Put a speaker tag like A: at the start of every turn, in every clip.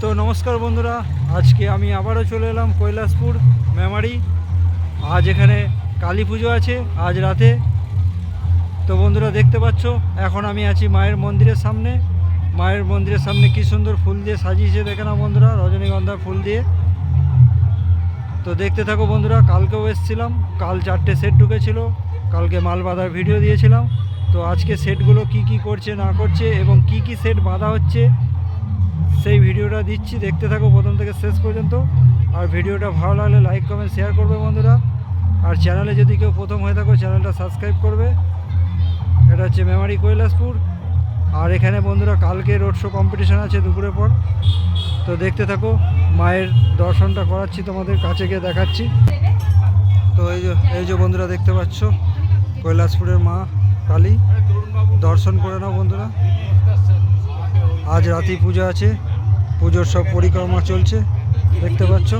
A: তো নমস্কার বন্ধুরা, আজকে আমি আবারও চলে এলাম কৈলাসপুর মেমারি। আজ এখানে কালী পুজো আছে, আজ রাতে। তো বন্ধুরা, দেখতে পাচ্ছ, এখন আমি আছি মায়ের মন্দিরের সামনে। মায়ের মন্দিরের সামনে কি সুন্দর ফুল দিয়ে সাজিয়েছে দেখে না বন্ধুরা রজনীগন্ধা ফুল দিয়ে। তো দেখতে থাকো বন্ধুরা, কালকেও এসেছিলাম, কাল চারটে সেট ঢুকেছিল, কালকে মাল বাঁধার ভিডিও দিয়েছিলাম। তো আজকে সেটগুলো কি কি করছে, না করছে, এবং কি কি সেট বাঁধা হচ্ছে সেই ভিডিওটা দিচ্ছি, দেখতে থাকো প্রথম থেকে শেষ পর্যন্ত। আর ভিডিওটা ভালো লাগলে লাইক কমেন্ট শেয়ার করবে বন্ধুরা। আর চ্যানেলে যদি কেউ প্রথম হয়ে থাকো চ্যানেলটা সাবস্ক্রাইব করবে। এটা হচ্ছে মেমারি কৈলাসপুর। আর এখানে বন্ধুরা কালকে রোড শো কম্পিটিশান আছে দুপুরের পর। তো দেখতে থাকো, মায়ের দর্শনটা করাচ্ছি তোমাদের, কাছে গিয়ে দেখাচ্ছি। তো এই যে এই যে বন্ধুরা দেখতে পাচ্ছ, কৈলাসপুরের মা কালী। দর্শন করে নাও বন্ধুরা। আজ রাতেই পূজা আছে। পুজোর সব পরিক্রমা চলছে, দেখতে পাচ্ছ।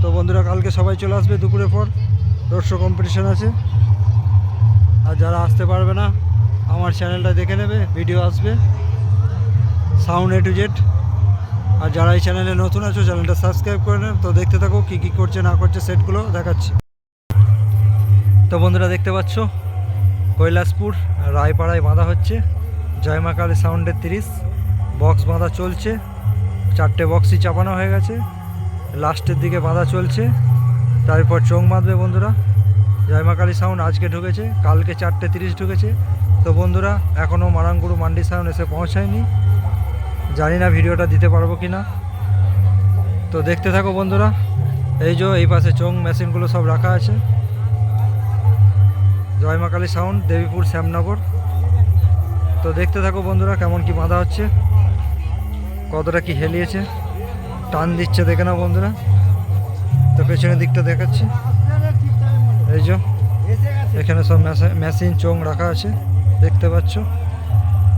A: তো বন্ধুরা, কালকে সবাই চলে আসবে দুপুরের পর রোড শো কম্পিটিশান আছে। আর যারা আসতে পারবে না, আমার চ্যানেলটা দেখে নেবে ভিডিও আসবে। সাউন্ড এ টু জেড আর যারা এই চ্যানেলে নতুন আছো চ্যানেলটা সাবস্ক্রাইব করে নেন তো দেখতে থাকো কী কী করছে, না করছে সেটগুলো দেখাচ্ছি। তো বন্ধুরা, দেখতে পাচ্ছ? কৈলাসপুর, রায়পাড়ায় বাঁধা হচ্ছে। জয়মা কালী সাউন্ডের তিরিশ। বক্স বাঁধা চলছে। চারটে বক্সই চাপানো হয়ে গেছে। লাস্টের দিকে বাঁধা চলছে। তারপর চোখ বাঁধবে বন্ধুরা। জয়মা কালী সাউন্ড আজকে ঢুকেছে, কালকে চারটে তিরিশ ঢুকেছে। তো বন্ধুরা এখনও মারাঙ্গুরু মান্ডি সাউন্ড এসে পৌঁছায়নি। জানি না ভিডিওটা দিতে পারব কি না তো দেখতে থাকো বন্ধুরা, এই যে এই পাশে চোং মেশিনগুলো সব রাখা আছে। জয় মা কালী সাউন্ড দেবীপুর শ্যামনগর। তো দেখতে থাকো বন্ধুরা, কেমন কি বাঁধা হচ্ছে। কতটা কি হেলিয়েছে? টান দিচ্ছে দেখে না বন্ধুরা। তো পেছনের দিকটা দেখাচ্ছি। এই যে, এখানে সব মেশা- মেশিন চোং রাখা আছে, দেখতে পাচ্ছ।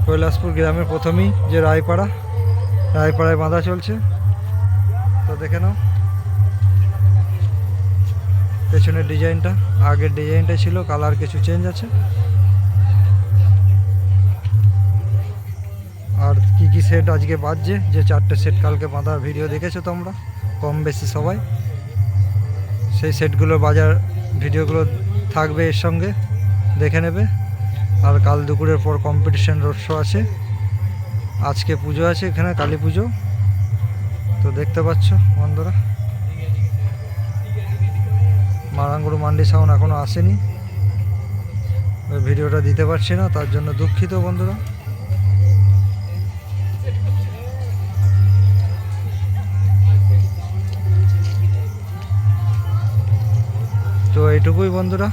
A: কৈলাসপুর গ্রামের প্রথমেই যে রায়পাড়া, রায়পাড়ায় বাঁধা চলছে। তো দেখে নাও। পেছনের ডিজাইনটা, আগের ডিজাইনটা ছিল, কালার কিছু চেঞ্জ আছে। কি কি সেট আজকে বাজছে? যে চারটে সেট কালকে বাঁধার ভিডিও দেখেছ তোমরা? কম বেশি সবাই। সেই সেটগুলো বাজার ভিডিওগুলো থাকবে এর সঙ্গে, দেখে নেবে। আর কাল দুপুরের পর কম্পিটিশান রোড শো আছে। আজকে পুজো আছে এখানে, কালী পুজো। তো দেখতে পাচ্ছ বন্ধুরা। মারাঙ্গুরু মান্ডি সাউন্ড এখনও আসেনি। ভিডিওটা দিতে পারছি না, তার জন্য দুঃখিত বন্ধুরা। তো এইটুকুই বন্ধুরা।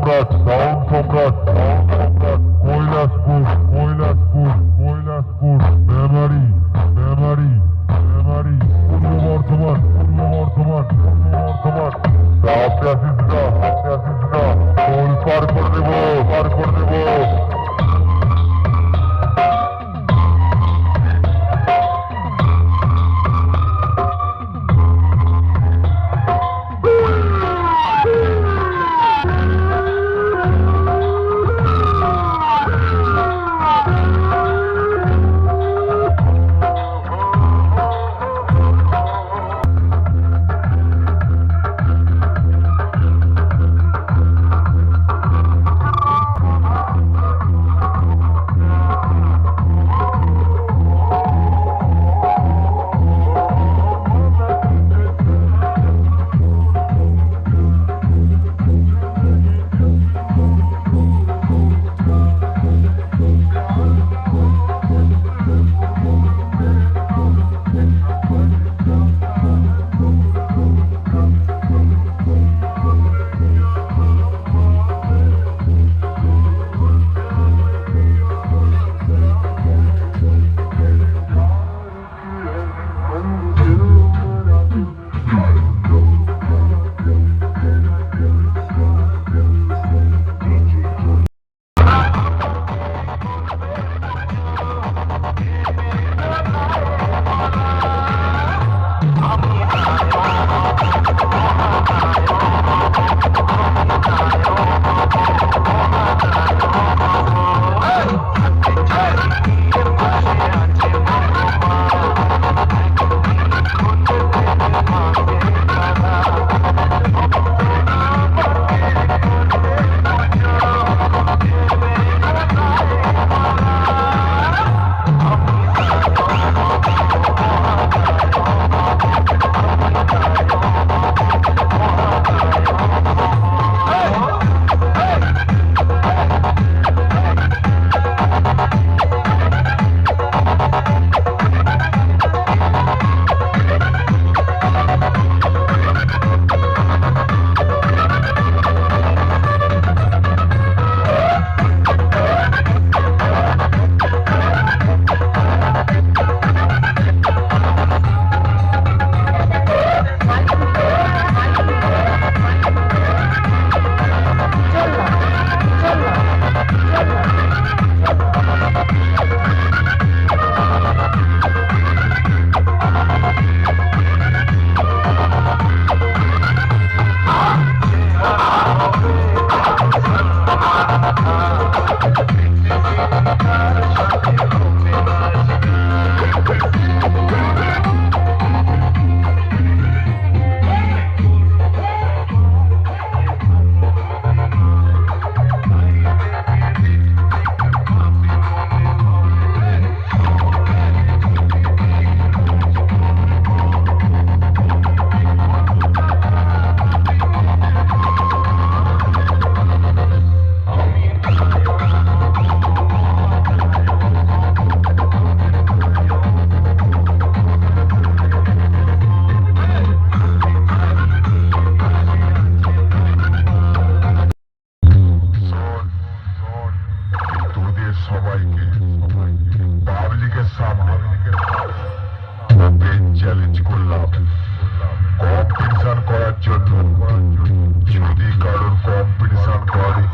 B: Abração,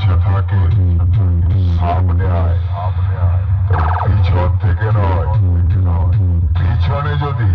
B: ইচ্ছা থাকে সামনে আয়। পিছন থেকে নয় পিছনে যদি